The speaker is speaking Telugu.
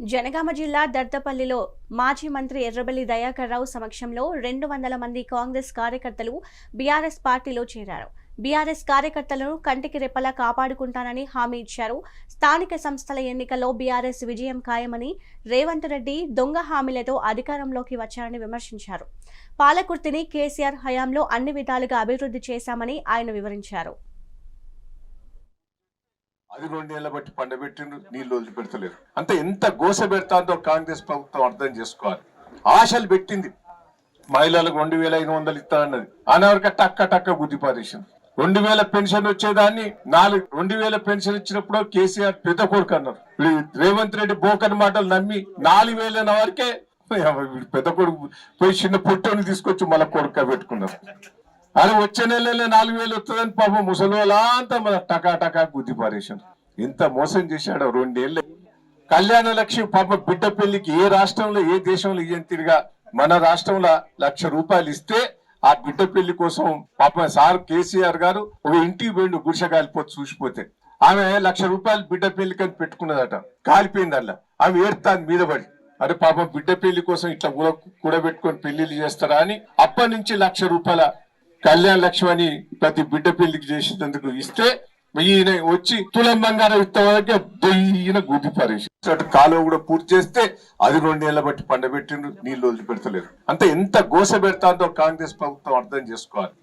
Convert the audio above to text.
జనగామ జిల్లా దర్దపల్లిలో మాజీ మంత్రి ఎర్రబెల్లి దయాకర్రావు సమక్షంలో రెండు వందల మంది కాంగ్రెస్ కార్యకర్తలు బీఆర్ఎస్ పార్టీలో చేరారు. బీఆర్ఎస్ కార్యకర్తలను కంటికి రెప్పలా కాపాడుకుంటానని హామీ ఇచ్చారు. స్థానిక సంస్థల ఎన్నికల్లో బీఆర్ఎస్ విజయం ఖాయమని రేవంత్ రెడ్డి దొంగ హామీలతో అధికారంలోకి వచ్చారని విమర్శించారు. పాలకుర్తిని కేసీఆర్ హయాంలో అన్ని విధాలుగా అభివృద్ధి చేశామని ఆయన వివరించారు. అది రెండేళ్ళ బట్టి పండబెట్టిండ్రు నీళ్ళు వదిలిపెడతలేరు. అంటే ఎంత గోస పెడతాందో కాంగ్రెస్ ప్రభుత్వం అర్థం చేసుకోవాలి. ఆశలు పెట్టింది. మహిళలకు రెండు వేల ఐదు వందలు ఇస్తా అన్నది. అనవరక టక్క టక్క బుద్ధి పారేసింది. రెండు వేల పెన్షన్ వచ్చేదాన్ని నాలుగు రెండు వేల పెన్షన్ ఇచ్చినప్పుడు కేసీఆర్ పెద్ద కొడుకు అన్నారు. రేవంత్ రెడ్డి బోకన్ మాటలు నమ్మి నాలుగు వేల వరకే పెద్ద కొడుకు పోయి చిన్న పుట్టని తీసుకొచ్చి మళ్ళీ కొడుక పెట్టుకున్నారు. అని వచ్చే నెలలో నాలుగు వేలు వస్తుందని పాపం ముసలోలా అంతా మన టకా టకా గుద్ది పారేశారు ఎంత మోసం చేశాడో రెండేళ్ళు. కళ్యాణ లక్ష్మి పాప బిడ్డ పెళ్ళికి ఏ రాష్ట్రంలో ఏ దేశంలో ఇయ్యని తిరిగా మన రాష్ట్రంలో లక్ష రూపాయలు ఇస్తే ఆ బిడ్డ పెళ్ళి కోసం పాప సార్ కేసీఆర్ గారు ఒక ఇంటికి పోయిండు గుడిసె కాలిపోతే చూసిపోతే. ఆమె లక్ష రూపాయలు బిడ్డ పెళ్ళికని పెట్టుకున్నదట. కాలిపోయింది అలా ఆమె ఏడుతాను మీద పడి. అరే పాపం బిడ్డ పెళ్ళి కోసం ఇట్లా కూడా కూడబెట్టుకొని పెళ్ళిళ్ళు చేస్తారా అని అప్పటి నుంచి లక్ష రూపాయల కళ్యాణ లక్ష్మి అని ప్రతి బిడ్డ పెళ్ళికి చేసేందుకు ఇస్తే ఈయన వచ్చి తులం బంగారం ఇస్తామంటే బొయ్యిన గుద్ది పారేసి కాలువ కూడా పూర్తి చేస్తే అది రెండు నెలల బట్టి పండబెట్టిండ్రు నీళ్ళు వదిలిపెడతలేరు. అంటే ఎంత గోస పెడతాందో కాంగ్రెస్ ప్రభుత్వం అర్థం చేసుకోవాలి.